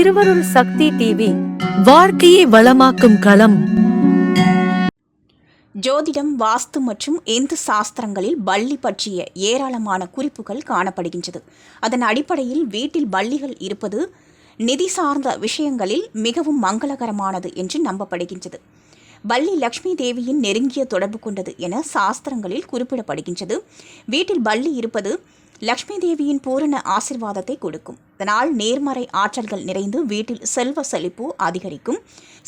திருவருள் சக்தி டிவி வாழ்க்கையை வளமாக்கும் களம். ஜோதிடம் வாஸ்து மற்றும் இந்து சாஸ்திரங்களில் பள்ளி பற்றிய ஏராளமான குறிப்புகள் காணப்படுகின்றது. அதன் அடிப்படையில் வீட்டில் பள்ளிகள் இருப்பது நிதி சார்ந்த விஷயங்களில் மிகவும் மங்களகரமானது என்று நம்பப்படுகின்றது. பள்ளி லக்ஷ்மி தேவியின் நெருங்கிய தொடர்பு கொண்டது என சாஸ்திரங்களில் குறிப்பிடப்படுகின்றது. வீட்டில் பள்ளி இருப்பது லக்ஷ்மி தேவியின் பூரண ஆசிர்வாதத்தை கொடுக்கும். இதனால் நேர்மறை ஆற்றல்கள் நிறைந்து வீட்டில் செல்வ செழிப்பு அதிகரிக்கும்.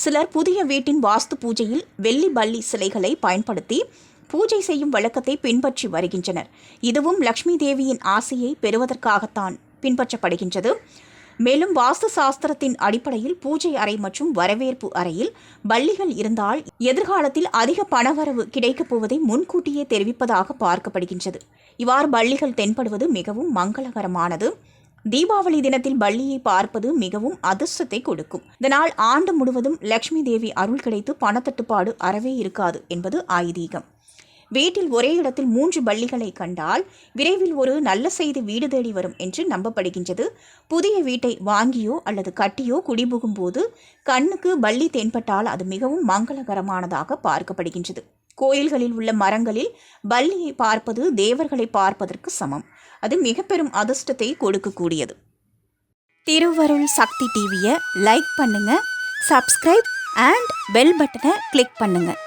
சிலர் புதிய வீட்டின் வாஸ்து பூஜையில் வெள்ளி பள்ளி சிலைகளை பயன்படுத்தி பூஜை செய்யும் வழக்கத்தை பின்பற்றி வருகின்றனர். இதுவும் லக்ஷ்மி தேவியின் ஆசையை பெறுவதற்காகத்தான் பின்பற்றப்படுகின்றது. மேலும் வாஸ்து சாஸ்திரத்தின் அடிப்படையில் பூஜை அறை மற்றும் வரவேற்பு அறையில் பள்ளிகள் இருந்தால் எதிர்காலத்தில் அதிக பணவரவு கிடைக்கப் போவதை முன்கூட்டியே தெரிவிப்பதாக பார்க்கப்படுகின்றது. இவ்வாறு பள்ளிகள் தென்படுவது மிகவும் மங்களகரமானது. தீபாவளி தினத்தில் பள்ளியை பார்ப்பது மிகவும் அதிர்ஷ்டத்தை கொடுக்கும். இதனால் ஆண்டு முழுவதும் லக்ஷ்மி தேவி அருள் கிடைத்து பணத்தட்டுப்பாடு அறவே இருக்காது என்பது ஐதீகம். வீட்டில் ஒரே இடத்தில் மூன்று பள்ளிகளை கண்டால் விரைவில் ஒரு நல்ல செய்தி வீடு தேடி வரும் என்று நம்பப்படுகின்றது. புதிய வீட்டை வாங்கியோ அல்லது கட்டியோ குடிபுகும் போது கண்ணுக்கு பள்ளி தென்பட்டால் அது மிகவும் மங்களகரமானதாக பார்க்கப்படுகின்றது. கோயில்களில் உள்ள மரங்களில் பள்ளியை பார்ப்பது தேவர்களை பார்ப்பதற்கு சமம். அது மிக பெரும் அதிர்ஷ்டத்தை கொடுக்கக்கூடியது. திருவருள் சக்தி டிவியை லைக் பண்ணுங்க சப்ஸ்கிரைப் அண்ட் பெல் பட்டனை கிளிக் பண்ணுங்கள்